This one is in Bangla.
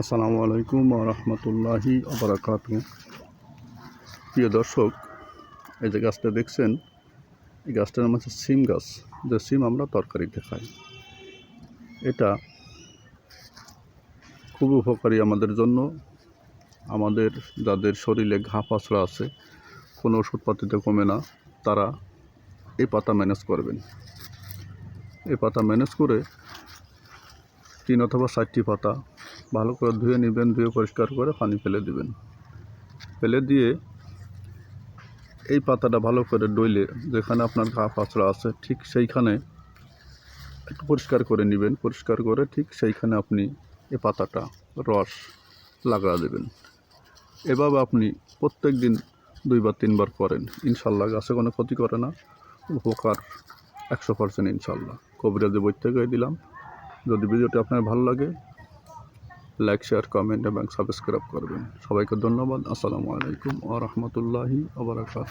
আসসালামু আলাইকুম রহমতুল্লাহি আবরাকাত প্রিয় দর্শক, এই যে গাছটা দেখছেন, এই গাছটার নাম হচ্ছে সিম গাছ। যে সিম আমরা তরকারিতে খাই এটা খুব উপকারী আমাদের জন্য। আমাদের যাদের শরীরে ঘা পাছড়া আছে, কোনো ওষুধপাতিতে কমে না, তারা এই পাতা ম্যানেজ করবেন। এই পাতা ম্যানেজ করে তিন অথবা চারটি পাতা ভালো করে ধুয়ে নেবেন, ধুয়ে পরিষ্কার করে পানি ফেলে দিবেন। ফেলে দিয়ে এই পাতাটা ভালো করে ডইলে যেখানে আপনার ঘা পাচড়া আছে ঠিক সেইখানে একটু পরিষ্কার করে নেবেন। পরিষ্কার করে ঠিক সেইখানে আপনি এই পাতাটা রস লাগা দেবেন। এভাবে আপনি প্রত্যেক দিন দুইবার তিনবার করেন। ইনশাল্লাহ গাছে কোনো ক্ষতি করে না, উপকার একশো পার্সেন্ট ইনশাল্লাহ। কবিরাজে বই থেকে দিলাম। যদি ভিডিওটি আপনার ভালো লাগে লাইক শেয়ার কমেন্ট এবং সাবস্ক্রাইব করবেন। সবাইকে ধন্যবাদ। আসসালামু আলাইকুম ও রহমতুল্লাহি আবরাকাত